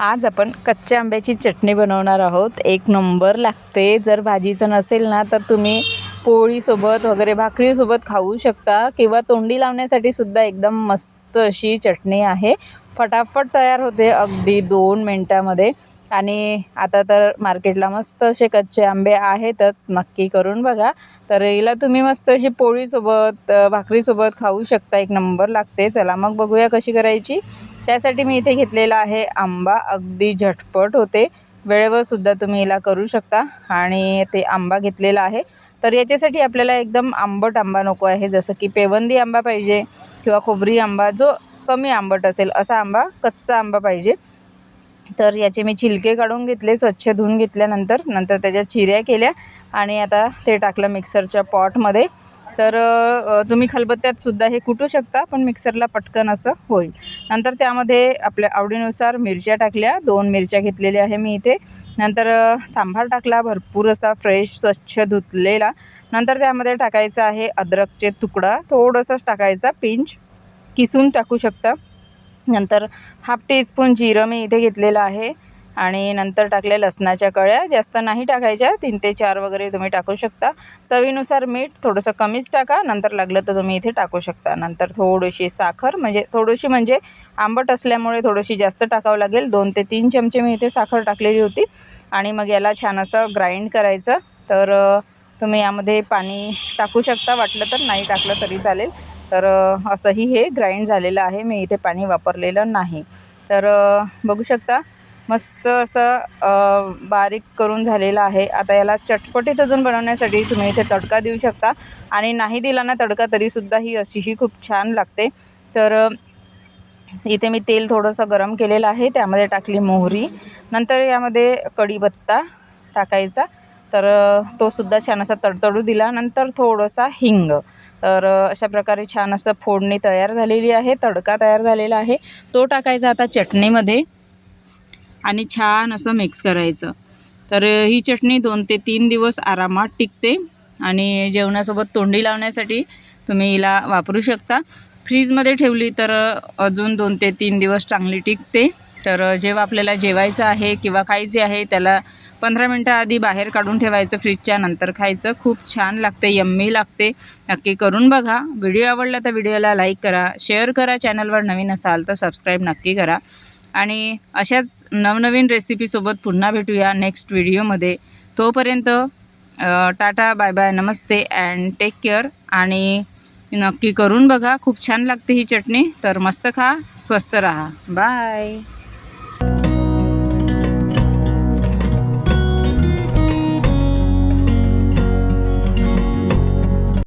आज आपण कच्च्या आंब्याची चटणी बनवणार आहोत. एक नंबर लागते. जर भाजीचं नसेल ना तर तुम्ही पोळीसोबत वगैरे भाकरीसोबत खाऊ शकता किंवा तोंडी लावण्यासाठी सुद्धा एकदम मस्त अशी चटणी आहे. फटाफट तयार होते अगदी दोन मिनटामध्ये. आणि आता तर मार्केटला मस्त असे कच्चे आंबे आहेतच नक्की करून बघा. तर हिला तुम्ही मस्त अशी पोळीसोबत भाकरीसोबत खाऊ शकता. एक नंबर लागते. चला मग बघूया कशी करायची. त्यासाठी मी इथे घेतलेला आहे आंबा. अगदी झटपट होते. वेळेवर सुद्धा तुम्ही हिला करू शकता. आणि ते आंबा घेतलेला आहे. तर याच्यासाठी आपल्याला एकदम आंबट आंबा नको आहे. जसं की पेवंदी आंबा पाहिजे किंवा खोबरी आंबा जो कमी आंबट असेल असा आंबा कच्चा आंबा पाहिजे. तर याचे मी छिलके काढून घेतले स्वच्छ धुवून घेतल्यानंतर नंतर त्याच्या चिऱ्या केल्या आणि आता ते टाकलं मिक्सरच्या पॉटमध्ये. तर तुम्ही खलबत्त्यात सुद्धा हे कुटू शकता पण मिक्सरला पटकन असं होईल. नंतर त्यामध्ये आपल्या आवडीनुसार मिरच्या टाकल्या दोन मिरच्या घेतलेल्या आहे मी इथे. नंतर सांभार सांबार टाकला भरपूर असा फ्रेश स्वच्छ धुतलेला. नंतर त्यामध्ये टाकायचा आहे अद्रकचे तुकडा थोडंसंच टाकायचा पिंच. किसून टाकू शकता. नंतर हाफ टीस्पून जिरं मी इथे घेतलेलं आहे आणि नंतर टाकले लसणाच्या कळ्या. जास्त नाही टाकायच्या तीन ते चार वगैरे तुम्ही टाकू शकता. चवीनुसार मीठ थोडंसं कमीच टाका नंतर लागलं तर तुम्ही इथे टाकू शकता. नंतर थोडीशी साखर म्हणजे थोडीशी म्हणजे आंबट असल्यामुळे थोडीशी जास्त टाकावं लागेल. दोन ते तीन चमचे मी इथे साखर टाकलेली होती. आणि मग याला छान असं ग्राइंड करायचं. तर तुम्ही यामध्ये पाणी टाकू शकता. वाटलं तर नाही टाकलं तरी चालेल. तर असंही हे ग्राइंड झालेलं आहे. मी इथे पाणी वापरलेलं नाही. तर बघू शकता मस्त असं बारीक करून झालेलं आहे. आता याला चटपटीत अजून बनवण्यासाठी तुम्ही इथे तडका देऊ शकता. आणि नाही दिला ना तडका तरीसुद्धा ही अशीही खूप छान लागते. तर इथे मी तेल थोडंसं गरम केलेलं आहे. त्यामध्ये टाकली मोहरी. नंतर यामध्ये कढीपत्ता टाकायचा. तर तो सुद्धा छान असा तडतडू दिला. नंतर थोडंसा हिंग. तर अशा प्रकारे छान असं फोडणी तयार झालेली आहे तडका तयार झालेला आहे. तो टाकायचा आता चटणीमध्ये आणि छान असं मिक्स करायचं. तर ही चटणी दोन ते तीन दिवस आरामात टिकते आणि जेवणासोबत तोंडी लावण्यासाठी तुम्ही हिला वापरू शकता. फ्रीजमध्ये ठेवली तर अजून दोन ते तीन दिवस चांगली टिकते. तर जेव्हा आपल्याला जेवायचं आहे किंवा खायचे आहे त्याला पंधरा मिनटं आधी बाहेर काढून ठेवायचं फ्रीजच्या नंतर खायचं. खूप छान लागते यम्मी लागते. नक्की करून बघा. व्हिडिओ आवडला तर व्हिडिओला लाईक करा शेअर करा. चॅनलवर नवीन असाल तर सबस्क्राईब नक्की करा. आणि अशाच नवनवीन रेसिपीसोबत पुन्हा भेटूया नेक्स्ट व्हिडिओमध्ये तोपर्यंत tata bye bye namaste and take care आणि नक्की करून बघा. खूप छान लागते ही चटणी. तर मस्त खा स्वस्त राहा. बाय